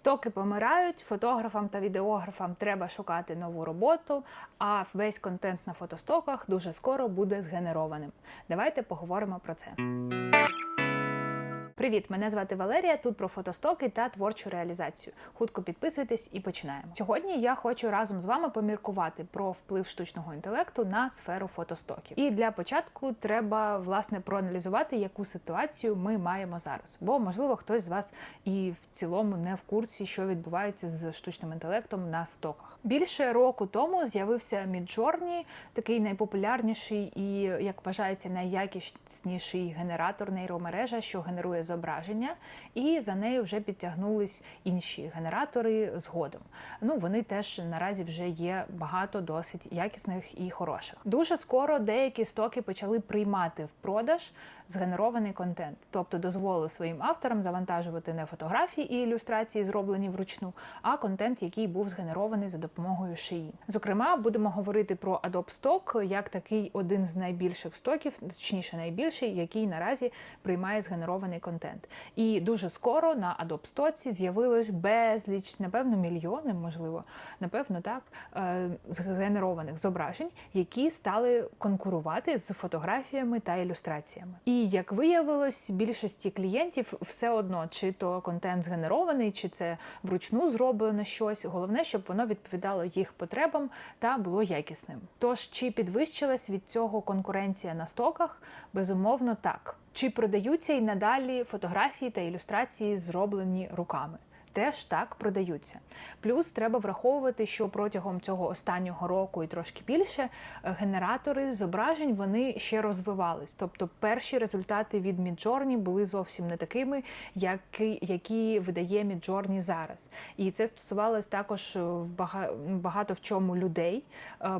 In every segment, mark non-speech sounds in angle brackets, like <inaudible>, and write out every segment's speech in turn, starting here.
Стоки помирають, фотографам та відеографам треба шукати нову роботу, а весь контент на фотостоках дуже скоро буде згенерованим. Давайте поговоримо про це. Привіт, мене звати Валерія. Тут про фотостоки та творчу реалізацію. Хутко підписуйтесь і починаємо. Сьогодні я хочу разом з вами поміркувати про вплив штучного інтелекту на сферу фотостоків. І для початку треба власне проаналізувати, яку ситуацію ми маємо зараз. Бо можливо хтось з вас і в цілому не в курсі, що відбувається з штучним інтелектом на стоках. Більше року тому з'явився Midjourney, такий найпопулярніший і, як вважається, найякісніший генератор нейромережа, що генерує зображення, і за нею вже підтягнулись інші генератори згодом. Ну вони теж наразі вже є багато досить якісних і хороших. Дуже скоро деякі стоки почали приймати в продаж згенерований контент, тобто дозволили своїм авторам завантажувати не фотографії і ілюстрації, зроблені вручну, а контент, який був згенерований за допомогою шиї. Зокрема, будемо говорити про Adobe Stock як такий один з найбільших стоків, точніше найбільший, який наразі приймає згенерований контент. І дуже скоро на Adobe Stock з'явилось безліч, напевно, мільйони, можливо, напевно, так, е, згенерованих зображень, які стали конкурувати з фотографіями та ілюстраціями. І як виявилось, більшості клієнтів все одно, чи то контент згенерований, чи це вручну зроблено щось. Головне, щоб воно відповідало їх потребам та було якісним. Тож чи підвищилась від цього конкуренція на стоках? Безумовно, так. Чи продаються й надалі фотографії та ілюстрації, зроблені руками? Теж так продаються. Плюс треба враховувати, що протягом цього останнього року і трошки більше генератори зображень вони ще розвивались. Тобто перші результати від Midjourney були зовсім не такими, які, які видає Midjourney зараз. І це стосувалось також в багато в чому людей,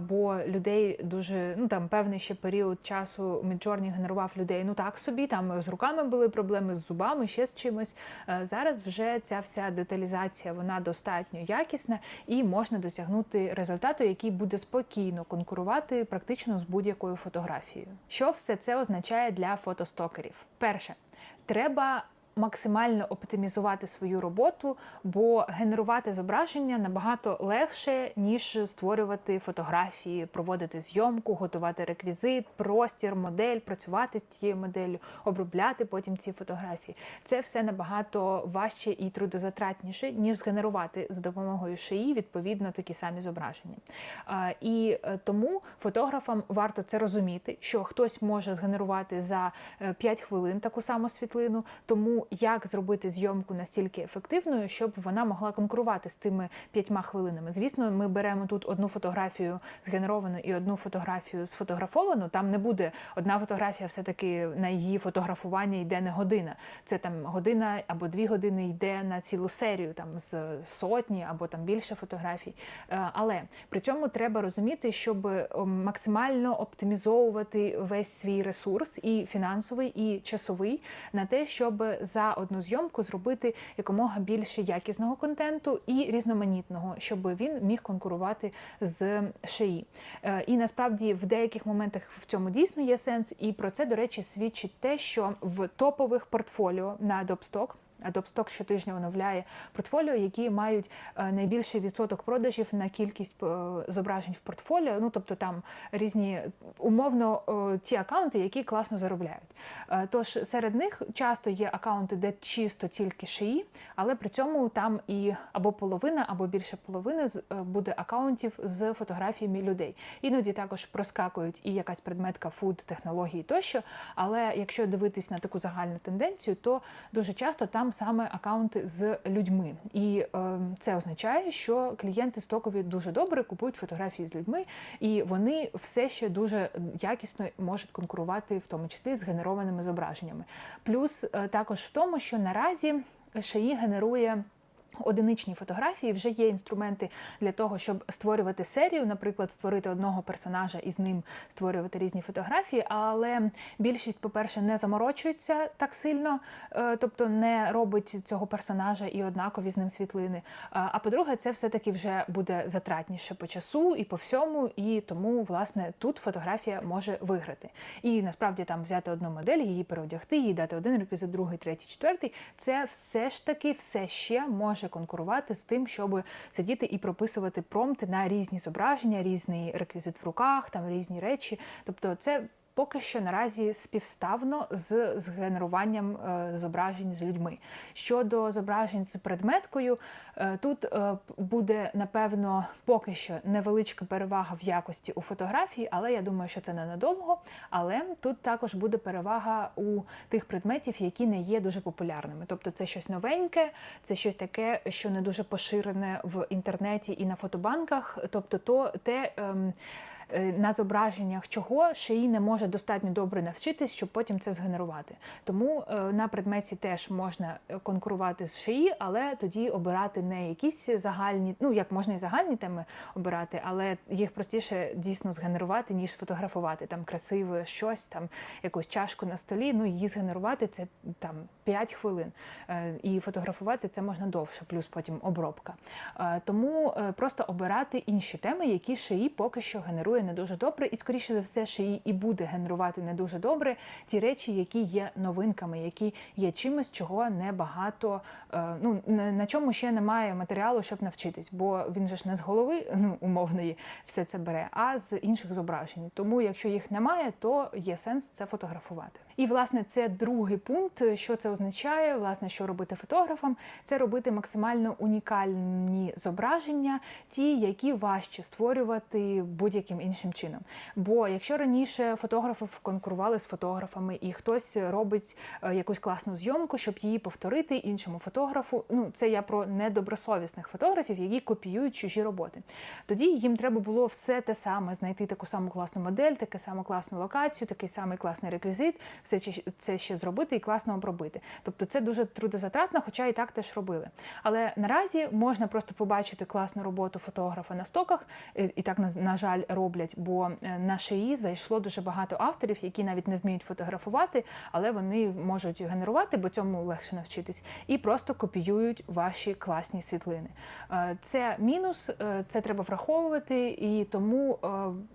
бо людей дуже ну там певний ще період часу Midjourney генерував людей. Ну так собі там з руками були проблеми, з зубами, ще з чимось. Зараз вже ця вся деталізація вона достатньо якісна і можна досягнути результату, який буде спокійно конкурувати практично з будь-якою фотографією. Що все це означає для фотостокерів? Перше, треба максимально оптимізувати свою роботу, бо генерувати зображення набагато легше, ніж створювати фотографії, проводити зйомку, готувати реквізит, простір, модель, працювати з тією моделлю, обробляти потім ці фотографії. Це все набагато важче і трудозатратніше, ніж згенерувати за допомогою шиї відповідно такі самі зображення. І е, тому фотографам варто це розуміти, що хтось може згенерувати за 5 е, хвилин таку саму світлину, тому як зробити зйомку настільки ефективною, щоб вона могла конкурувати з тими п'ятьма хвилинами. Звісно, ми беремо тут одну фотографію згенеровану і одну фотографію сфотографовану. Там не буде одна фотографія, все таки на її фотографування йде не година. Це там година або дві години йде на цілу серію, там з сотні або там більше фотографій. Е, але при цьому треба розуміти, щоб максимально оптимізовувати весь свій ресурс, і фінансовий, і часовий, на те, щоб за одну зйомку зробити якомога більше якісного контенту і різноманітного, щоб він міг конкурувати з шиї. Е, і насправді в деяких моментах в цьому дійсно є сенс. І про це, до речі, свідчить те, що в топових портфоліо на Adobe Adobe щотижня оновляє портфоліо, які мають е, найбільший відсоток продажів на кількість е, зображень в портфоліо. Ну тобто там різні умовно е, ті акаунти, які класно заробляють. Тож серед них часто є акаунти, де чисто тільки шиї, але при цьому там і або половина, або більше половини буде акаунтів з фотографіями людей. Іноді також проскакують і якась предметка фуд, технології тощо. Але якщо дивитись на таку загальну тенденцію, то дуже часто там саме акаунти з людьми, і е, це означає, що клієнти стокові дуже добре купують фотографії з людьми, і вони все ще дуже якісно можуть конкурувати, в тому числі з генерованими зображеннями. Плюс е, також в тому, що наразі ШАІ генерує. Одиничні фотографії вже є інструменти для того, щоб створювати серію, наприклад, створити одного персонажа і з ним створювати різні фотографії. Але більшість, по-перше, не заморочується так сильно, е, тобто не робить цього персонажа і однакові з ним світлини. А по-друге, це все-таки вже буде затратніше по часу і по всьому, і тому, власне, тут фотографія може виграти. І насправді там взяти одну модель, її переодягти, їй дати один реквізит, другий, третій, четвертий. Це все ж таки все ще може конкурувати з тим, щоб сидіти і прописувати промпти на різні зображення, різний реквізит в руках, там різні речі. Тобто, це поки що наразі співставно з згенеруванням е, зображень з людьми. Щодо зображень з предметкою, е, тут е, буде напевно поки що невеличка перевага в якості у фотографії, але я думаю, що це ненадовго. Але тут також буде перевага у тих предметів, які не є дуже популярними. Тобто, це щось новеньке, це щось таке, що не дуже поширене в інтернеті і на фотобанках. Тобто, то те. Ем, на зображеннях чого шиї не може достатньо добре навчитись, щоб потім це згенерувати. Тому е, на предметі теж можна е, конкурувати з шиї, але тоді обирати не якісь загальні, ну як можна і загальні теми обирати, але їх простіше дійсно згенерувати, ніж сфотографувати там красиве щось, там якусь чашку на столі. Ну її згенерувати це там 5 хвилин. І фотографувати це можна довше, плюс потім обробка. Тому просто обирати інші теми, які шиї поки що генерує генерує не дуже добре, і, скоріше за все, що її і буде генерувати не дуже добре ті речі, які є новинками, які є чимось, чого небагато, е, ну на чому ще немає матеріалу, щоб навчитись, бо він же ж не з голови <laughs> ну, умовної все це бере, а з інших зображень. Тому, якщо їх немає, то є сенс це фотографувати. І власне це другий пункт, що це означає, власне, що робити фотографам, це робити максимально унікальні зображення, ті, які важче створювати будь-яким іншим чином. Бо якщо раніше фотографи конкурували з фотографами, і хтось робить е, якусь класну зйомку, щоб її повторити іншому фотографу, ну це я про недобросовісних фотографів, які копіюють чужі роботи. Тоді їм треба було все те саме знайти таку саму класну модель, таку саму класну локацію, такий самий класний реквізит все це ще зробити і класно обробити. Тобто це дуже трудозатратно, хоча і так теж робили. Але наразі можна просто побачити класну роботу фотографа на стоках, і так на жаль роблять, бо е, на шиї зайшло дуже багато авторів, які навіть не вміють фотографувати, але вони можуть генерувати, бо цьому легше навчитись, і просто копіюють ваші класні світлини. Е, це мінус, е, це треба враховувати, і тому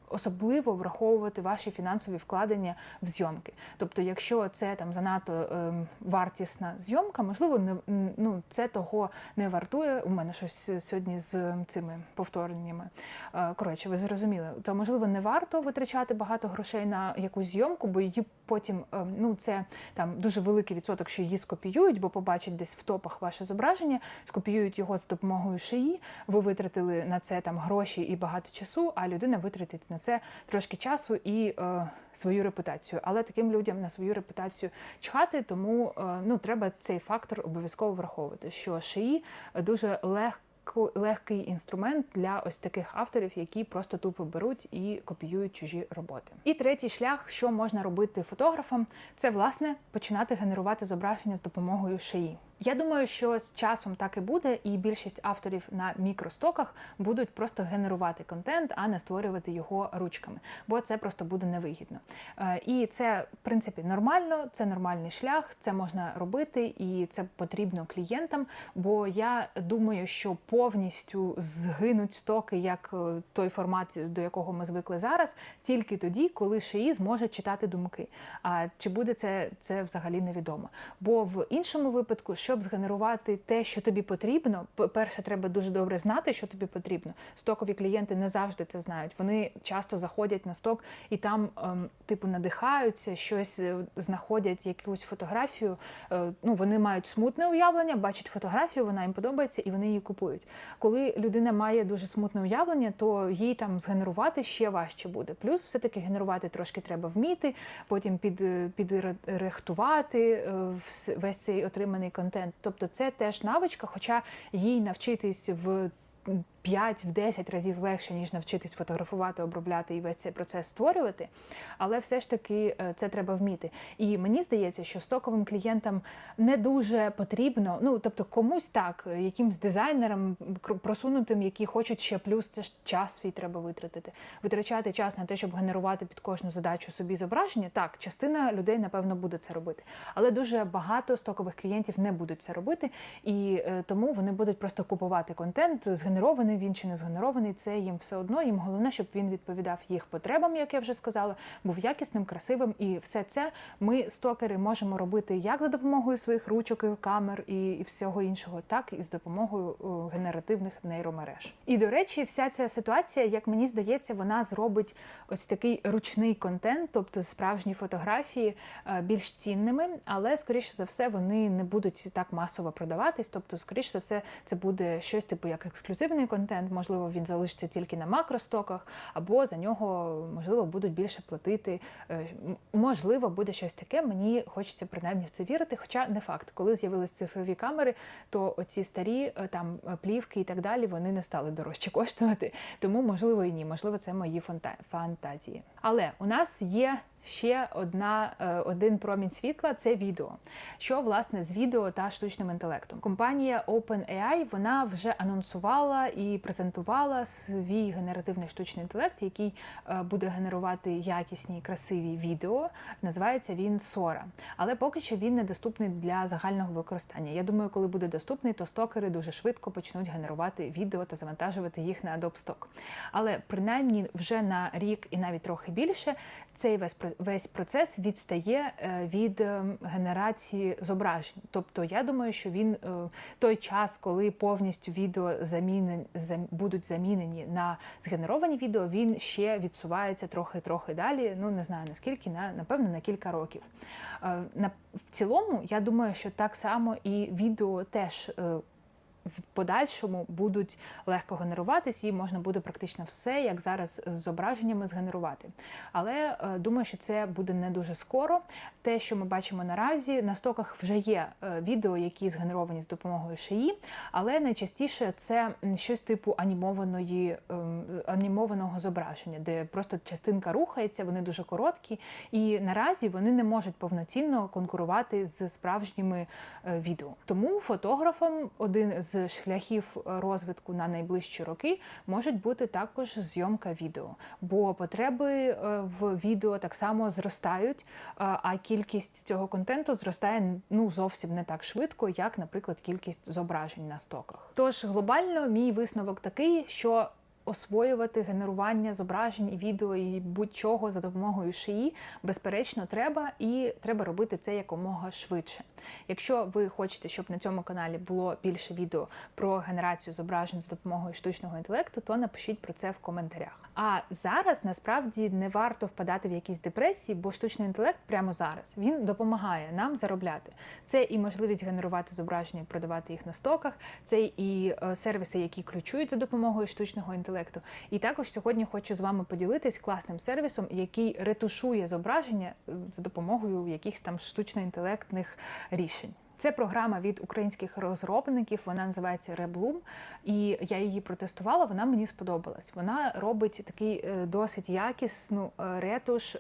особливо враховувати ваші фінансові вкладення в зйомки. Тобто, якщо це там занадто е, вартісна зйомка, можливо, не ну це того не вартує. У мене щось сьогодні з цими повтореннями. Е, коротше, ви зрозуміли, то можливо не варто витрачати багато грошей на якусь зйомку, бо її потім е, ну це там дуже великий відсоток, що її скопіюють, бо побачать десь в топах ваше зображення, скопіюють його з допомогою шиї. Ви витратили на це там гроші і багато часу, а людина витратить на це трошки часу і е, свою репутацію. Але таким людям на свою репутацію чхати, тому е, ну треба цей фактор обов'язково враховувати, що шиї дуже легко. Легкий інструмент для ось таких авторів, які просто тупо беруть і копіюють чужі роботи. І третій шлях, що можна робити фотографам, це власне починати генерувати зображення з допомогою шиї. Я думаю, що з часом так і буде, і більшість авторів на мікростоках будуть просто генерувати контент, а не створювати його ручками, бо це просто буде невигідно. Е, і це, в принципі, нормально, це нормальний шлях, це можна робити, і це потрібно клієнтам. Бо я думаю, що повністю згинуть стоки, як е, той формат, до якого ми звикли зараз, тільки тоді, коли шиї зможе читати думки. А чи буде це, це взагалі невідомо? Бо в іншому випадку щоб згенерувати те, що тобі потрібно, перше, треба дуже добре знати, що тобі потрібно. Стокові клієнти не завжди це знають. Вони часто заходять на сток і там, ем, типу, надихаються, щось е, знаходять, якусь фотографію. Е, ну, вони мають смутне уявлення, бачать фотографію, вона їм подобається, і вони її купують. Коли людина має дуже смутне уявлення, то їй там згенерувати ще важче буде. Плюс, все-таки генерувати трошки треба вміти, потім під, е, весь цей отриманий контент контент. Тобто це теж навичка, хоча їй навчитись в 5-10 разів легше, ніж навчитись фотографувати, обробляти і весь цей процес створювати. Але все ж таки е, це треба вміти. І мені здається, що стоковим клієнтам не дуже потрібно, ну тобто комусь так, якимсь дизайнерам просунутим, які хочуть ще плюс, це ж час свій треба витратити. Витрачати час на те, щоб генерувати під кожну задачу собі зображення. Так, частина людей, напевно, буде це робити. Але дуже багато стокових клієнтів не будуть це робити, і е, тому вони будуть просто купувати контент, згенерований згенерований він чи не згенерований, це їм все одно. Їм головне, щоб він відповідав їх потребам, як я вже сказала, був якісним, красивим. І все це ми, стокери, можемо робити як за допомогою своїх ручок, і камер і, і всього іншого, так і з допомогою о, генеративних нейромереж. І до речі, вся ця ситуація, як мені здається, вона зробить ось такий ручний контент, тобто справжні фотографії, е, більш цінними, але скоріше за все вони не будуть так масово продаватись. Тобто, скоріше за все, це буде щось типу як ексклюзивний контент. Можливо, він залишиться тільки на макростоках, або за нього можливо будуть більше платити. Е, Можливо, буде щось таке. Мені хочеться принаймні в це вірити. Хоча не факт, коли з'явились цифрові камери, то оці старі е, там е, плівки і так далі вони не стали дорожче <laughs> коштувати. Тому можливо і ні, можливо, це мої фанта- фантазії. Але у нас є. Ще одна е, один промінь світла це відео. Що власне з відео та штучним інтелектом? Компанія OpenAI вона вже анонсувала і презентувала свій генеративний штучний інтелект, який е, буде генерувати якісні красиві відео. Називається він Sora. Але поки що він недоступний для загального використання. Я думаю, коли буде доступний, то стокери дуже швидко почнуть генерувати відео та завантажувати їх на Adobe Stock. Але принаймні вже на рік і навіть трохи більше цей весь весь процес відстає е, від е, генерації зображень. Тобто, я думаю, що він е, той час, коли повністю відео замінен, будуть замінені на згенеровані відео, він ще відсувається трохи-трохи далі. Ну не знаю наскільки, на напевно на кілька років. В цілому, я думаю, що так само і відео теж. В подальшому будуть легко генеруватись, і можна буде практично все, як зараз з зображеннями згенерувати. Але е, думаю, що це буде не дуже скоро. Те, що ми бачимо наразі, на стоках вже є е, відео, які згенеровані з допомогою шиї, але найчастіше це щось типу анімованої ем, анімованого зображення, де просто частинка рухається, вони дуже короткі, і наразі вони не можуть повноцінно конкурувати з справжніми е, відео. Тому фотографом один з шляхів е, розвитку на найближчі роки можуть бути також зйомка відео, бо потреби е, в відео так само зростають, е, а кількість цього контенту зростає ну зовсім не так швидко, як, наприклад, кількість зображень на стоках. Тож глобально мій висновок такий, що освоювати генерування зображень і відео і будь-чого за допомогою шиї, безперечно, треба, і треба робити це якомога швидше. Якщо ви хочете, щоб на цьому каналі було більше відео про генерацію зображень за допомогою штучного інтелекту, то напишіть про це в коментарях. А зараз насправді не варто впадати в якісь депресії, бо штучний інтелект прямо зараз він допомагає нам заробляти. Це і можливість генерувати зображення, продавати їх на стоках, це і е, сервіси, які ключують за допомогою штучного інтелекту. І також сьогодні хочу з вами поділитись класним сервісом, який ретушує зображення е, за допомогою якихось там штучно-інтелектних рішень. Це програма від українських розробників. Вона називається Reblum, і я її протестувала. Вона мені сподобалась. Вона робить такий е, досить якісну е, ретуш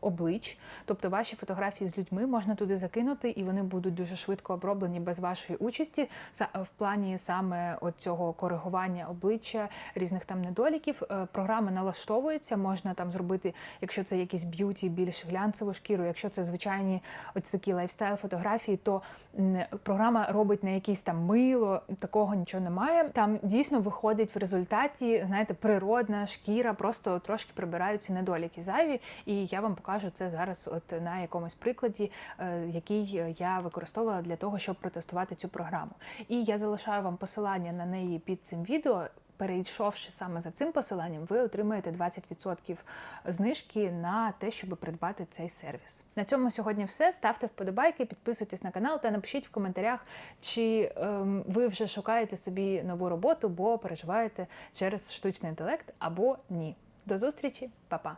облич, тобто ваші фотографії з людьми можна туди закинути, і вони будуть дуже швидко оброблені без вашої участі. В плані саме цього коригування обличчя різних там недоліків. Е, Програма налаштовується, можна там зробити, якщо це якісь б'юті, більш глянцеву шкіру, якщо це звичайні ось такі лайфстайл фотографії, то програма робить не якісь там мило, такого нічого немає. Там дійсно виходить в результаті, знаєте, природна шкіра, просто трошки прибираються недоліки зайві. І я вам покажу це зараз, от на якомусь прикладі, е, який я використовувала для того, щоб протестувати цю програму. І я залишаю вам посилання на неї під цим відео. Перейшовши саме за цим посиланням, ви отримаєте 20% знижки на те, щоб придбати цей сервіс. На цьому сьогодні все. Ставте вподобайки, підписуйтесь на канал та напишіть в коментарях, чи ем, ви вже шукаєте собі нову роботу, бо переживаєте через штучний інтелект або ні. До зустрічі, Па-па!